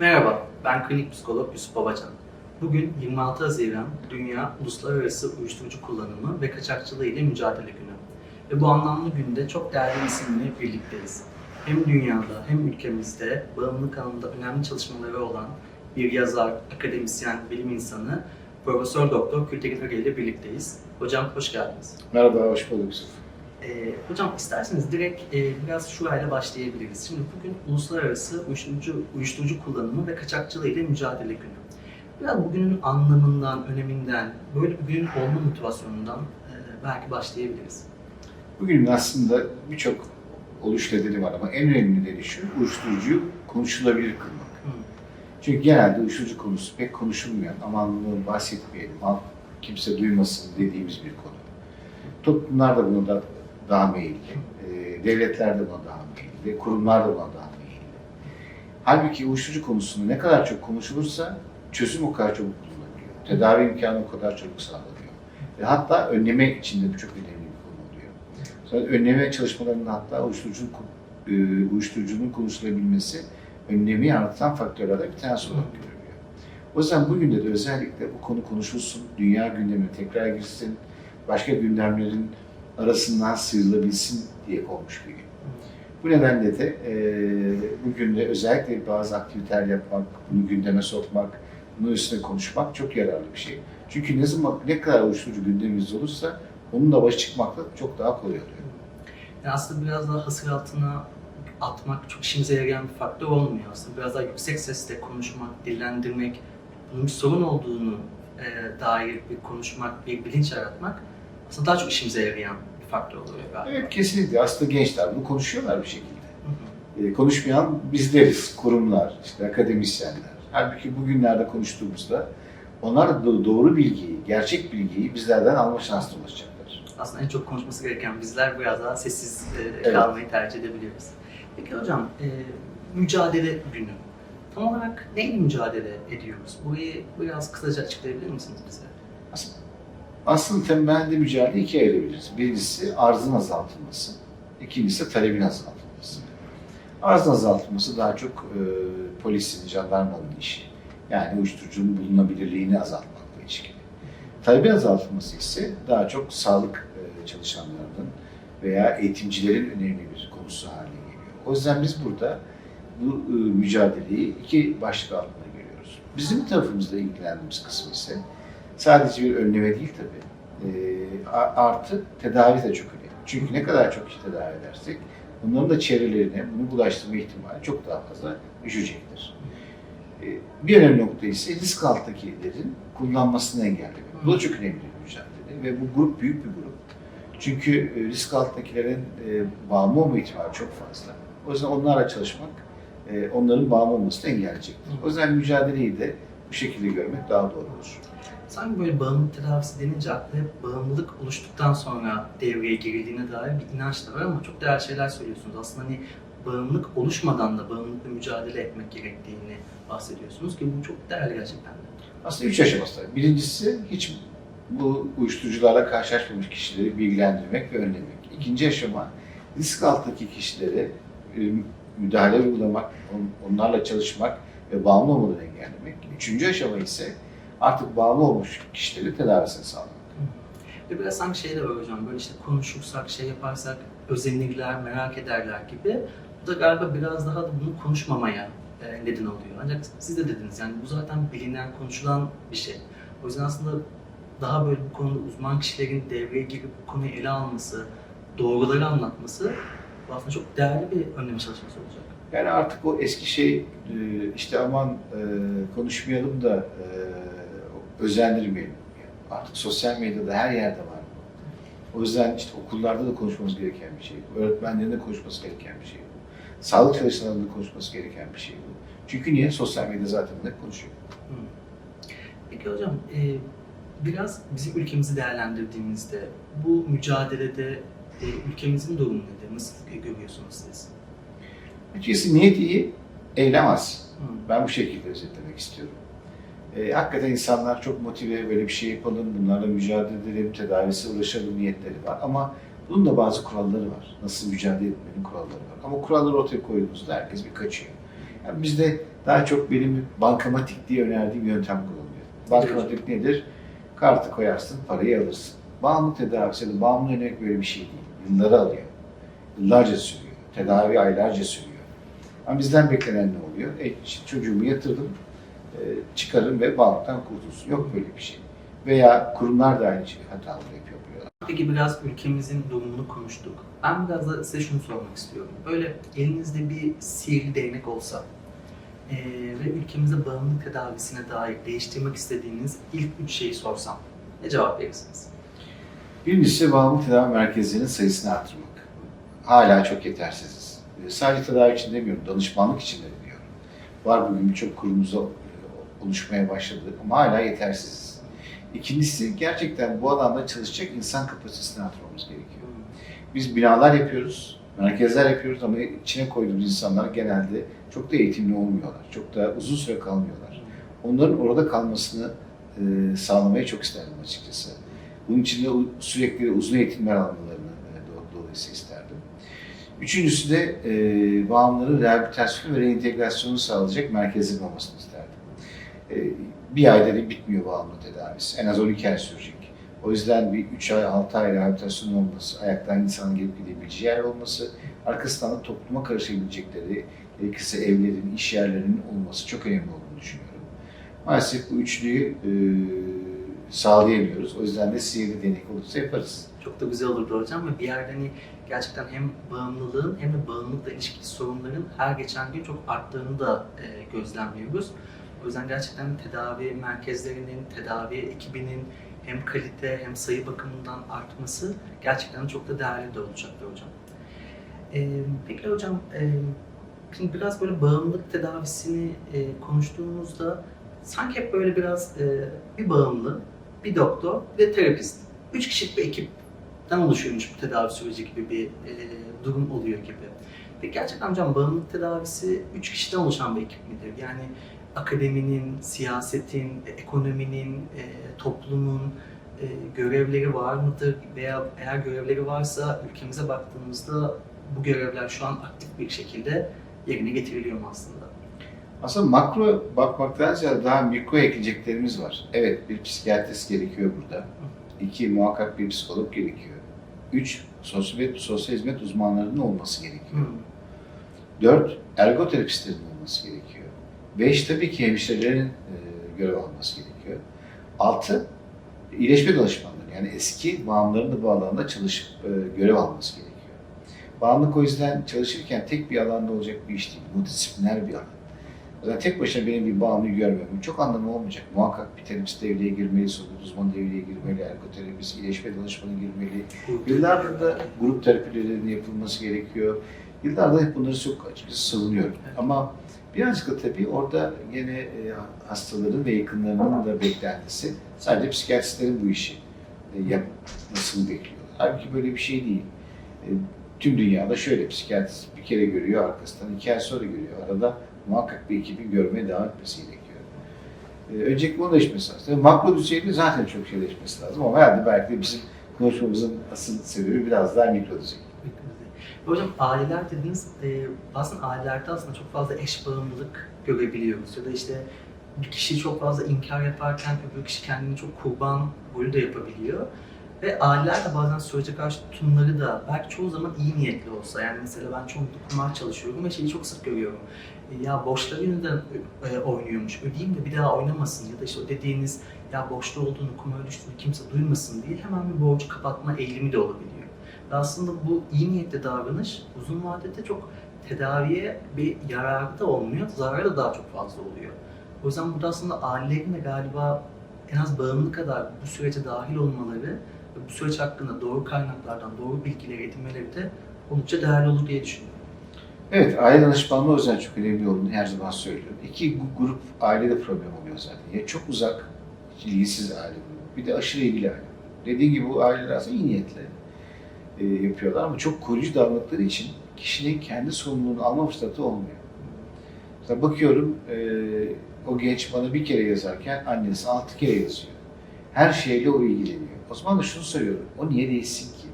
Merhaba, ben klinik psikolog Yusuf Babacan. Bugün 26 Haziran Dünya Uluslararası Uyuşturucu Kullanımı ve Kaçakçılığı ile Mücadele Günü. Ve bu anlamlı günde çok değerli isimle birlikteyiz. Hem dünyada hem ülkemizde bağımlılık alanında önemli çalışmaları olan bir yazar, akademisyen, bilim insanı Profesör Doktor Kültekin Öge ile birlikteyiz. Hocam hoş geldiniz. Merhaba, hoş bulduk Yusuf. Ee, hocam isterseniz direkt e, biraz şurayla başlayabiliriz. Şimdi bugün Uluslararası Uyuşturucu, Uyuşturucu Kullanımı ve Kaçakçılığı ile Mücadele Günü. Biraz bugünün anlamından, öneminden, böyle bir günün olma motivasyonundan e, belki başlayabiliriz. Bugün aslında birçok oluş nedeni var ama en önemli nedeni şu, uyuşturucuyu konuşulabilir kılmak. Hı. Çünkü genelde uyuşturucu konusu pek konuşulmayan, aman bunu bahsetmeyelim, aman kimse duymasın dediğimiz bir konu. Toplumlar da buna da daha meyilli, e, devletler de buna daha meyilli, kurumlar da buna daha meyilli. Halbuki uyuşturucu konusunu ne kadar çok konuşulursa çözüm o kadar çabuk bulunabiliyor. Tedavi imkanı o kadar çabuk sağlanıyor. Ve hatta önleme için de bu çok önemli bir konu oluyor. Sonra önleme çalışmalarında hatta uyuşturucunun, e, uyuşturucunun konuşulabilmesi önlemi yaratan faktörlerden bir tanesi olarak görülüyor. O yüzden bugün de, de özellikle bu konu konuşulsun, dünya gündemine tekrar girsin, başka gündemlerin arasından sıyrılabilsin diye olmuş bir gün. Bu nedenle de e, bugün de özellikle bazı aktiviteler yapmak, bunu gündeme sokmak, bunun üstüne konuşmak çok yararlı bir şey. Çünkü ne zaman ne kadar uyuşturucu gündemimizde olursa onunla başa çıkmak da çok daha kolay oluyor. Yani aslında biraz daha hasır altına atmak çok işimize yarayan bir faktör olmuyor aslında. Biraz daha yüksek sesle konuşmak, dillendirmek, bunun bir sorun olduğunu e, dair bir konuşmak, bir bilinç yaratmak aslında daha çok işimize yarayan faktör oluyor galiba. Evet kesinlikle. Aslında gençler bunu konuşuyorlar bir şekilde. Hı hı. E, konuşmayan bizleriz, kurumlar, işte akademisyenler. Halbuki bugünlerde konuştuğumuzda onlar da do- doğru bilgiyi, gerçek bilgiyi bizlerden alma şansına ulaşacaklar. Aslında en çok konuşması gereken bizler biraz daha sessiz e, Evet. kalmayı tercih edebiliyoruz. Peki hocam, e, mücadele günü. Tam olarak neyle mücadele ediyoruz? Burayı biraz kısaca açıklayabilir misiniz bize? Aslında temelde mücadele ikiye ayırabiliriz. Birincisi arzın azaltılması, ikincisi talebin azaltılması. Arzın azaltılması daha çok e, polisin, jandarmanın işi. Yani uyuşturucunun bulunabilirliğini azaltmakla ilişkili. Talebin azaltılması ise daha çok sağlık e, çalışanlarının veya eğitimcilerin önemli bir konusu haline geliyor. O yüzden biz burada bu e, mücadeleyi iki başlık altında görüyoruz. Bizim tarafımızda ilgilendiğimiz kısım ise sadece bir önleme değil tabii. E, artı tedavi de çok önemli. Çünkü ne kadar çok kişi tedavi edersek onların da çevrelerine bunu bulaştırma ihtimali çok daha fazla düşecektir. E, bir önemli nokta ise risk alttakilerin kullanmasını engellemek. Bu da çok önemli bir mücadele ve bu grup büyük bir grup. Çünkü e, risk alttakilerin e, bağımlı olma ihtimali çok fazla. O yüzden onlarla çalışmak e, onların bağımlı olmasını engelleyecektir. O yüzden mücadeleyi de bu şekilde görmek daha doğru olur. Sanki böyle bağımlılık tedavisi denince akla bağımlılık oluştuktan sonra devreye girildiğine dair bir inanç da var ama çok değerli şeyler söylüyorsunuz. Aslında hani bağımlılık oluşmadan da bağımlılıkla mücadele etmek gerektiğini bahsediyorsunuz ki bu çok değerli gerçekten de. Aslında üç aşaması. Birincisi hiç bu uyuşturucularla karşılaşmamış kişileri bilgilendirmek ve önlemek. İkinci aşama risk alttaki kişilere e, müdahale uygulamak, on- onlarla çalışmak ve bağımlı olmadan engellemek. Üçüncü aşama ise artık bağımlı olmuş kişileri tedavisini sağlamak. Ve biraz sanki şey de var hocam, böyle işte konuşursak, şey yaparsak özenirler, merak ederler gibi. Bu da galiba biraz daha da bunu konuşmamaya e, neden oluyor. Ancak siz de dediniz yani bu zaten bilinen, konuşulan bir şey. O yüzden aslında daha böyle bu konuda uzman kişilerin devreye girip bu konuyu ele alması, doğruları anlatması bu aslında çok değerli bir önlem çalışması olacak. Yani artık o eski şey e, işte aman e, konuşmayalım da özendirmeyelim. Artık sosyal medyada her yerde var. O yüzden işte okullarda da konuşmamız gereken bir şey bu. Öğretmenlerin de konuşması gereken bir şey bu. Sağlık çalışanlarının da konuşması gereken bir şey bu. Çünkü niye? Sosyal medya zaten hep konuşuyor. Peki hocam, e, biraz bizim ülkemizi değerlendirdiğimizde bu mücadelede e, ülkemizin durumu nedir? Nasıl görüyorsunuz siz? Açıkçası niyet iyi, eylem az. Hı. Ben bu şekilde özetlemek istiyorum. E, hakikaten insanlar çok motive, böyle bir şey yapalım, bunlarla mücadele edelim, tedavisi ulaşalım niyetleri var. Ama bunun da bazı kuralları var. Nasıl mücadele etmenin kuralları var. Ama kuralları ortaya koyduğumuzda herkes bir kaçıyor. Yani bizde daha çok benim bankamatik diye önerdiğim yöntem kullanılıyor. Bankamatik nedir? Kartı koyarsın, parayı alırsın. Bağımlı tedavisi de bağımlı yönelik böyle bir şey değil. Yılları alıyor. Yıllarca sürüyor. Tedavi aylarca sürüyor. Ama bizden beklenen ne oluyor? E, çocuğumu yatırdım, çıkarın ve bağımlıktan kurtulsun. Yok böyle bir şey. Veya kurumlar da aynı şey hataları yapıyor. Peki biraz ülkemizin durumunu konuştuk. Ben biraz da size şunu sormak istiyorum. Böyle elinizde bir sihirli değnek olsa eee, ve ülkemizde bağımlılık tedavisine dair değiştirmek istediğiniz ilk üç şeyi sorsam ne cevap verirsiniz? Birincisi bağımlı tedavi merkezlerinin sayısını artırmak. Hala çok yetersiziz. E, Sadece tedavi için demiyorum, danışmanlık için de diyorum. Var bugün birçok kurumumuzda e, oluşmaya başladı ama hala yetersiziz. İkincisi gerçekten bu alanda çalışacak insan kapasitesini artırmamız gerekiyor. Biz binalar yapıyoruz, merkezler yapıyoruz ama içine koyduğumuz insanlar genelde çok da eğitimli olmuyorlar. Çok da uzun süre kalmıyorlar. Onların orada kalmasını e, sağlamayı çok isterdim açıkçası. Bunun için de sürekli uzun eğitimler almalarını e, do- dolayısıyla isterdim. Üçüncüsü de e, bağımlıların rehabilitasyonu ve reentegrasyonu sağlayacak merkezlerin olmasını bir ayda da bitmiyor bağımlı tedavisi. En az 12 ay sürecek. O yüzden bir 3 ay, 6 ay rehabilitasyon olması, ayaktan insanın gelip gidebileceği yer olması, arkasından da topluma karışabilecekleri, gerekirse evlerin, iş yerlerinin olması çok önemli olduğunu düşünüyorum. Maalesef bu üçlüyü e, sağlayamıyoruz. O yüzden de sihirli denek olursa yaparız. Çok da güzel olurdu hocam ve bir yerde hani gerçekten hem bağımlılığın hem de bağımlılıkla ilişkili sorunların her geçen gün çok arttığını da e, gözlemliyoruz. O yüzden gerçekten tedavi merkezlerinin, tedavi ekibinin hem kalite hem sayı bakımından artması gerçekten çok da değerli de olacaktır hocam. E, peki hocam, e, şimdi biraz böyle bağımlılık tedavisini e, konuştuğumuzda sanki hep böyle biraz e, bir bağımlı, bir doktor, de terapist. Üç kişilik bir ekipten oluşuyormuş bu tedavi süreci gibi bir e, durum oluyor gibi. Peki gerçekten hocam bağımlılık tedavisi üç kişiden oluşan bir ekip midir? Yani akademinin, siyasetin, e, ekonominin, e, toplumun e, görevleri var mıdır? Veya eğer görevleri varsa ülkemize baktığımızda bu görevler şu an aktif bir şekilde yerine getiriliyor mu aslında? Aslında makro bakmaktan ziyade daha mikro ekleyeceklerimiz var. Evet, bir psikiyatrist gerekiyor burada. İki, muhakkak bir psikolog gerekiyor. Üç, sosyal, sosyal hizmet uzmanlarının olması gerekiyor. Hmm. Dört, ergoterapistlerin olması gerekiyor. Beş, tabii ki hemşirelerin e, görev alması gerekiyor. Altı, iyileşme danışmanları. Yani eski bağımlıların da bu alanda çalışıp e, görev alması gerekiyor. Bağımlılık o yüzden çalışırken tek bir alanda olacak bir iş değil. Multidisipliner bir alan. Yüzden tek başına benim bir bağımlıyı görmemem çok anlamı olmayacak. Muhakkak bir terapist devreye girmeli, sosyal uzman devreye girmeli, ergoterapist, iyileşme danışmanı girmeli. Yıllardır da grup terapilerinin yapılması gerekiyor. Yıllardır hep bunları çok açıkçası savunuyorum. Ama birazcık da tabii orada yine e, hastaların ve yakınlarının da beklentisi sadece psikiyatristlerin bu işi e, yapmasını bekliyorlar. Halbuki böyle bir şey değil. E, tüm dünyada şöyle psikiyatrist bir kere görüyor, arkasından iki ay sonra görüyor. Arada muhakkak bir ekibin görmeye devam etmesi gerekiyor. E, öncelikle bunun değişmesi lazım. Tabii makro düzeyde zaten çok şey değişmesi lazım ama herhalde belki de bizim konuşmamızın asıl sebebi biraz daha mikro düzey. Hocam aileler dediniz, e, aslında ailelerde aslında çok fazla eş bağımlılık görebiliyoruz. Ya da işte bir kişi çok fazla inkar yaparken öbür kişi kendini çok kurban rolü de yapabiliyor. Ve aileler de bazen sürece karşı tutumları da belki çoğu zaman iyi niyetli olsa. Yani mesela ben çoğunlukla kumar çalışıyorum ve şeyi çok sık görüyorum. E, ya borçları yüzünden e, oynuyormuş, ödeyeyim de bir daha oynamasın. Ya da işte dediğiniz ya borçlu olduğunu, kumara düştüğünü kimse duymasın diye hemen bir borcu kapatma eğilimi de olabiliyor. Ve aslında bu iyi niyetli davranış uzun vadede çok tedaviye bir yararı da olmuyor, zararı da daha çok fazla oluyor. O yüzden burada aslında ailelerin de galiba en az bağımlı kadar bu sürece dahil olmaları ve bu süreç hakkında doğru kaynaklardan doğru bilgileri edinmeleri de oldukça değerli olur diye düşünüyorum. Evet, aile danışmanlığı o yüzden çok önemli olduğunu her zaman söylüyorum. İki grup ailede problem oluyor zaten. Ya çok uzak, ilgisiz aile grubu, bir de aşırı ilgili aile. Dediğim gibi bu aileler aslında iyi niyetle e, yapıyorlar ama çok koruyucu davrandıkları için kişinin kendi sorumluluğunu alma fırsatı olmuyor. Mesela bakıyorum, e, o genç bana bir kere yazarken annesi altı kere yazıyor. Her şeyle o ilgileniyor. O zaman da şunu soruyorum, o niye değilsin ki?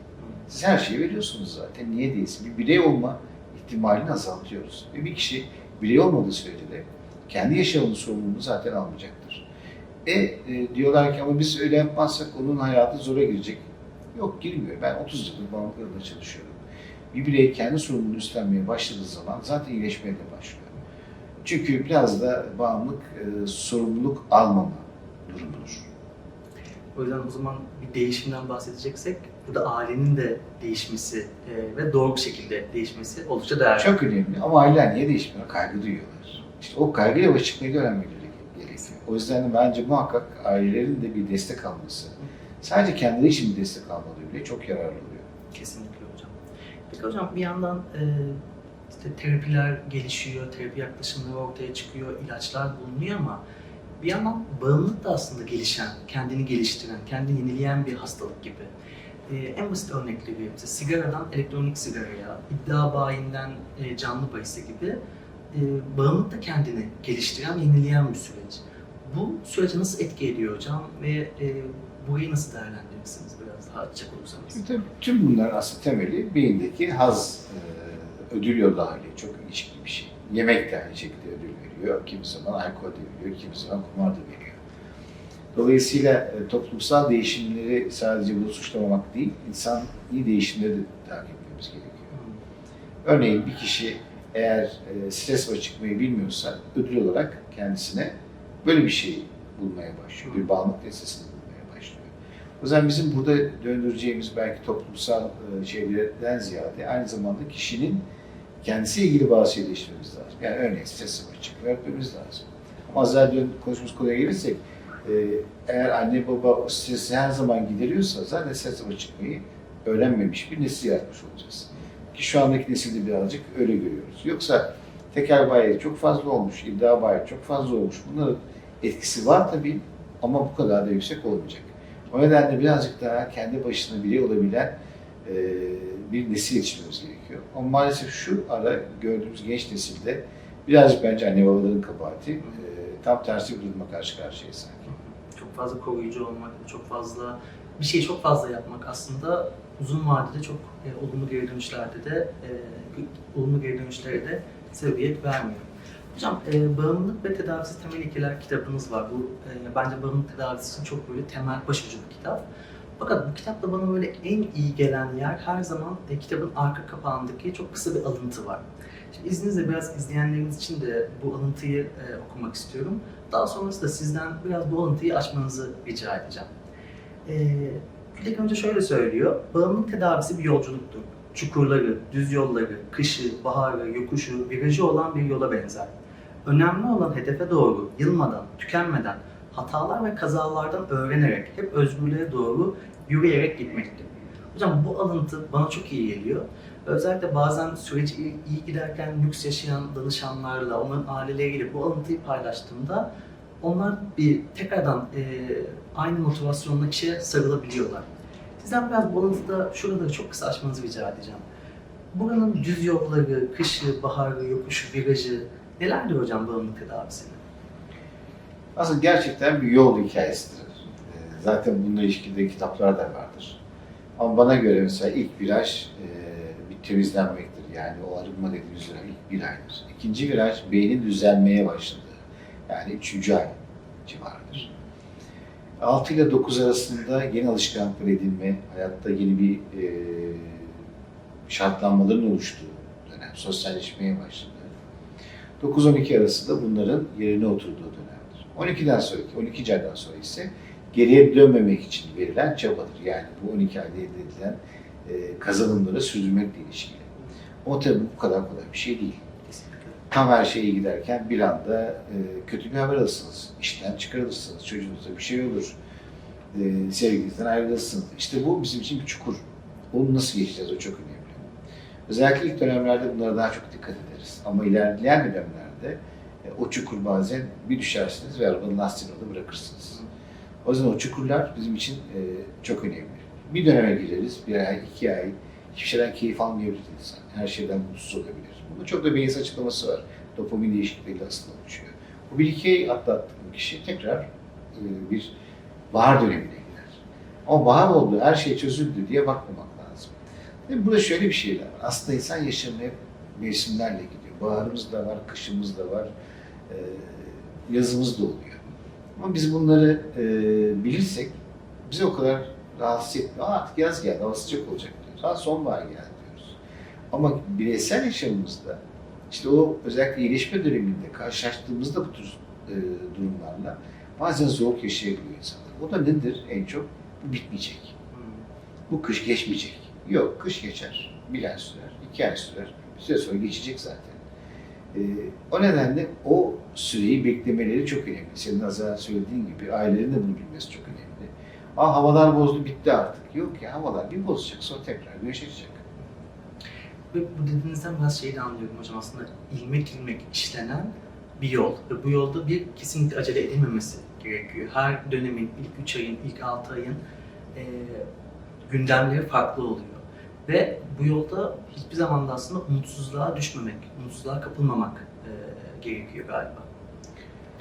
Siz her şeyi veriyorsunuz zaten, niye değilsin? Bir birey olma ihtimalini azaltıyoruz. Ve bir kişi birey olmadığı sürece de kendi yaşamının sorumluluğunu zaten almayacaktır. E, e, diyorlar ki ama biz öyle yapmazsak onun hayatı zora girecek. Yok girmiyor. Ben 30 yıldır bağımlılıklarla çalışıyorum. Bir birey kendi sorumluluğunu üstlenmeye başladığı zaman zaten iyileşmeye de başlıyor. Çünkü biraz da bağımlılık e, sorumluluk almama durumudur. O yüzden o zaman bir değişimden bahsedeceksek burada ailenin de değişmesi e, ve doğru bir şekilde değişmesi oldukça değerli. Çok önemli ama aileler niye değişmiyor? Kaygı duyuyorlar. İşte o kaygıyla başa çıkmayı öğrenmeleri gerekiyor. O yüzden de bence muhakkak ailelerin de bir destek alması, sadece kendileri için bir destek almaları bile çok yararlı oluyor. Kesinlikle hocam. Peki hocam bir yandan e, işte terapiler gelişiyor, terapi yaklaşımları ortaya çıkıyor, ilaçlar bulunuyor ama bir yandan bağımlılık da aslında gelişen, kendini geliştiren, kendini yenileyen bir hastalık gibi. E, en basit örnekleri vereyim. Mesela sigaradan elektronik sigaraya, iddia bayinden e, canlı bahise gibi e, bağımlılık da kendini geliştiren, yenileyen bir süreç. Bu sürece nasıl etki ediyor hocam ve e, burayı nasıl değerlendirirsiniz biraz daha açacak olursanız? Tabii tüm bunlar aslında temeli beyindeki haz e, ödül yolu hali çok ilişkili bir şey. Yemek de aynı şekilde ödül veriyor. Kimi zaman alkol de veriyor, kimi zaman kumar da veriyor. Dolayısıyla e, toplumsal değişimleri sadece bunu suçlamamak değil, insan iyi değişimleri de takip etmemiz gerekiyor. Örneğin bir kişi eğer e, stres başa çıkmayı bilmiyorsa ödül olarak kendisine böyle bir şey bulmaya başlıyor. Bir bağımlılık başlıyor. O yüzden bizim burada döndüreceğimiz belki toplumsal e, şeylerden ziyade aynı zamanda kişinin kendisiyle ilgili bazı şeyleri değiştirmemiz lazım. Yani örneğin başa çıkmayı öğretmemiz lazım. Ama az daha dün konuştuğumuz konuya gelirsek e, eğer anne baba o stresi her zaman gideriyorsa zaten başa çıkmayı öğrenmemiş bir nesil yaratmış olacağız. Ki şu andaki nesilde birazcık öyle görüyoruz. Yoksa tekel bayi çok fazla olmuş, iddia bayi çok fazla olmuş. Bunların etkisi var tabii ama bu kadar da yüksek olmayacak. O nedenle birazcık daha kendi başına biri olabilen e, bir nesil yetiştirmemiz gerekiyor. Ama maalesef şu ara gördüğümüz genç nesilde birazcık bence anne babaların kabahati. E, tam tersi bir duruma karşı karşıyayız sanki. Çok fazla koruyucu olmak, çok fazla bir şeyi çok fazla yapmak aslında uzun vadede çok e, olumlu geri dönüşlerde de e, olumlu geri dönüşlere de sebebiyet vermiyor. Hocam e, bağımlılık ve tedavisi temel ilkeler kitabınız var. Bu e, bence bağımlılık tedavisi için çok böyle temel başucu bir kitap. Fakat bu kitapta bana böyle en iyi gelen yer her zaman e, kitabın arka kapağındaki çok kısa bir alıntı var. Şimdi izninizle biraz izleyenleriniz için de bu alıntıyı e, okumak istiyorum. Daha sonrasında sizden biraz bu alıntıyı açmanızı rica edeceğim. E, ilk önce şöyle söylüyor. Bağımlılık tedavisi bir yolculuktur. Çukurları, düz yolları, kışı, baharı, yokuşu, virajı olan bir yola benzer. Önemli olan hedefe doğru, yılmadan, tükenmeden, hatalar ve kazalardan öğrenerek hep özgürlüğe doğru yürüyerek gitmektir. Hocam bu alıntı bana çok iyi geliyor. Özellikle bazen süreci iyi, giderken lüks yaşayan danışanlarla, onların aileleriyle bu alıntıyı paylaştığımda onlar bir tekrardan e, aynı motivasyonla işe sarılabiliyorlar. Sizden biraz bu alıntıda şurada çok kısa açmanızı rica edeceğim. Buranın düz yolları, kışı, baharı, yokuşu, virajı nelerdir hocam bağımlılık tedavisinin? Aslında gerçekten bir yol hikayesidir. Ee, Zaten bununla ilişkili kitaplar da vardır. Ama bana göre mesela ilk viraj e, bir temizlenmektir. Yani o arınma dediğimiz viraj ilk bir aydır. İkinci viraj beynin düzelmeye başladığı. Yani üçüncü ay civarıdır. 6 ile 9 arasında yeni alışkanlıklar edinme, hayatta yeni bir e, şartlanmaların oluştuğu dönem, sosyalleşmeye başladığı. 9-12 arasında bunların yerine oturduğu dönemdir. 12'den sonraki, 12. aydan sonra ise geriye dönmemek için verilen çabadır. Yani bu 12 ayda elde edilen e, kazanımları sürdürmekle ilişkili. Ama tabii bu kadar kolay bir şey değil. Kesinlikle. Tam her şey iyi giderken bir anda e, kötü bir haber alırsınız. İşten çıkarılırsınız, çocuğunuza bir şey olur. E, sevgilinizden ayrılırsınız. İşte bu bizim için bir çukur. Onu nasıl geçeceğiz o çok önemli. Özellikle ilk dönemlerde bunlara daha çok dikkat ederiz. Ama ilerleyen dönemlerde e, o çukur bazen bir düşersiniz ve arabanın lastiğini orada bırakırsınız. O yüzden o çukurlar bizim için e, çok önemli. Bir döneme gireriz, bir ay, iki ay, hiçbir şeyden keyif almayabilir insan. Her şeyden mutsuz olabilir. Bunun çok da beyinsel açıklaması var. Dopamin değişikliğiyle aslında oluşuyor. Bu bir iki ay atlattı bu kişi tekrar e, bir bahar dönemine girer. Ama bahar oldu, her şey çözüldü diye bakmamak lazım. Ve burada şöyle bir şey var. Aslında insan yaşamı hep mevsimlerle gidiyor. Baharımız da var, kışımız da var, e, yazımız da oluyor. Ama biz bunları e, bilirsek bize o kadar rahatsız etmiyor. Artık yaz geldi, hava sıcak olacak diyoruz. Ha sonbahar geldi diyoruz. Ama bireysel yaşamımızda işte o özellikle iyileşme döneminde karşılaştığımızda bu tür e, durumlarla bazen zor yaşayabiliyor insanlar. O da nedir en çok? Bu bitmeyecek. Bu kış geçmeyecek. Yok, kış geçer. Bir ay sürer, iki ay sürer. Bir süre sonra geçecek zaten. Ee, o nedenle o süreyi beklemeleri çok önemli. Senin az önce söylediğin gibi ailelerin de bunu bilmesi çok önemli. Aa havalar bozdu, bitti artık. Yok ya havalar bir bozacak, sonra tekrar güneş açacak. Ve bu dediğinizden biraz şeyi de anlıyorum hocam aslında ilmek ilmek işlenen bir yol. Ve bu yolda bir kesinlikle acele edilmemesi gerekiyor. Her dönemin, ilk 3 ayın, ilk 6 ayın e, gündemleri farklı oluyor. Ve bu yolda hiçbir zaman da aslında umutsuzluğa düşmemek, umutsuzluğa kapılmamak e, gerekiyor galiba.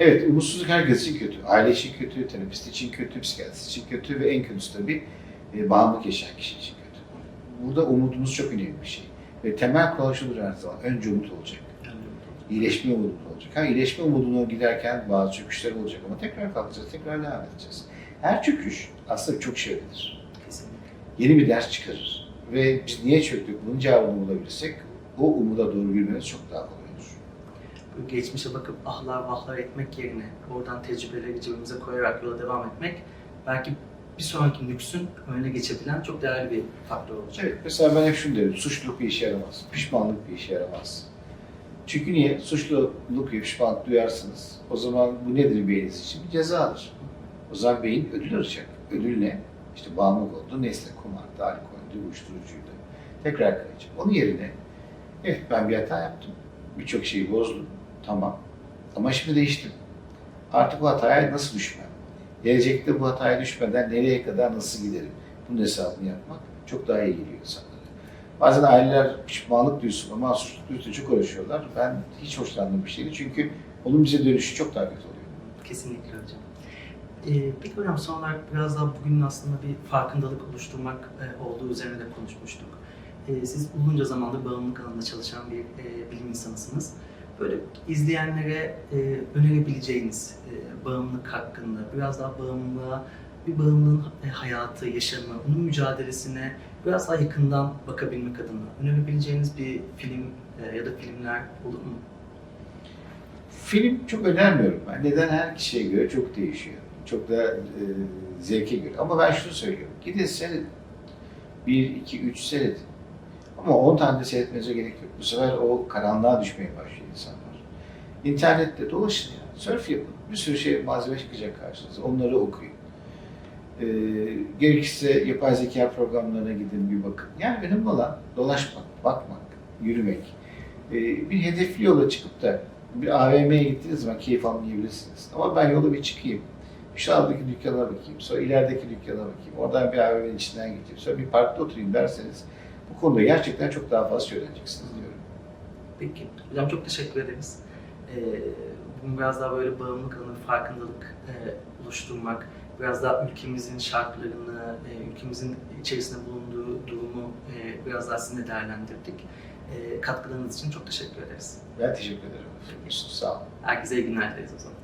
Evet, umutsuzluk herkes için kötü. Aile için kötü, terapist için kötü, psikiyatrist için kötü ve en kötüsü tabii e, bağımlılık yaşayan kişi için kötü. Burada umudumuz çok önemli bir şey. Ve temel kural şudur her zaman, önce umut olacak. İyileşme umudu olacak. Ha iyileşme umuduna giderken bazı çöküşler olacak ama tekrar kalkacağız, tekrar devam edeceğiz. Her çöküş aslında çok şey öğretir. Yeni bir ders çıkarır. Ve biz niye çöktük bunun cevabını bulabilirsek o umuda doğru yürümemiz çok daha kolay olur. Böyle geçmişe bakıp ahlar vahlar etmek yerine oradan tecrübeleri cebimize koyarak yola devam etmek belki bir sonraki nüksün önüne geçebilen çok değerli bir faktör olacak. Evet, mesela ben hep şunu derim, suçluluk bir işe yaramaz, pişmanlık bir işe yaramaz. Çünkü niye? Suçluluk ve pişmanlık duyarsınız. O zaman bu nedir beyniniz için? Bir cezadır. O zaman beyin ödül arayacak. Ödül ne? İşte bağımlılık oldu, nesne, kumar, alkoldü, uyuşturucuydu. Tekrar kayacak. Onun yerine, evet ben bir hata yaptım. Birçok şeyi bozdum. Tamam. Ama şimdi değiştim. Artık bu hataya nasıl düşmem? Gelecekte bu hataya düşmeden nereye kadar nasıl giderim? Bunun hesabını yapmak çok daha iyi geliyor insanlara. Bazen aileler pişmanlık duysun ama suçluluk duysun çok uğraşıyorlar. Ben hiç hoşlandığım bir şeydi çünkü onun bize dönüşü çok daha kötü oluyor. Kesinlikle hocam. Ee, peki hocam son olarak biraz daha bugün aslında bir farkındalık oluşturmak e, olduğu üzerine de konuşmuştuk. Ee, siz uzunca zamandır bağımlılık alanında çalışan bir e, bilim insanısınız. Böyle izleyenlere e, önerebileceğiniz e, bağımlılık hakkında, biraz daha bağımlılığa, bir bağımlılığın hayatı, yaşamı, onun mücadelesine biraz daha yakından bakabilmek adına önerebileceğiniz bir film ya da filmler olur mu? Film çok önermiyorum. Neden her kişiye göre çok değişiyor. Çok da e, zevke göre. Ama ben şunu söylüyorum. Gidin seyredin. Bir, iki, üç seyredin. Ama on tane de seyretmenize gerek yok. Bu sefer o karanlığa düşmeye başlıyor insanlar. İnternette dolaşın ya. Surf yapın. Bir sürü şey malzeme çıkacak karşınıza. Onları okuyun. E, gerekirse yapay zeka programlarına gidin bir bakın. Yani önemli olan dolaşmak, bakmak, yürümek. E, bir hedefli yola çıkıp da bir AVM'ye gittiğiniz zaman keyif almayabilirsiniz. Ama ben yola bir çıkayım. Şu andaki dükkana bakayım, sonra ilerideki dükkana bakayım, oradan bir AVM'nin içinden geçeyim, sonra bir parkta oturayım derseniz bu konuda gerçekten çok daha fazla şey öğreneceksiniz diyorum. Peki. Hocam çok teşekkür ederiz. Ee, bunu biraz daha böyle bağımlılık alanı farkındalık e, oluşturmak, biraz daha ülkemizin şartlarını, e, ülkemizin içerisinde bulunduğu durumu e, biraz daha sizinle değerlendirdik. E, katkılarınız için çok teşekkür ederiz. Ben teşekkür ederim. Sağ olun. Herkese iyi günler dileriz o zaman.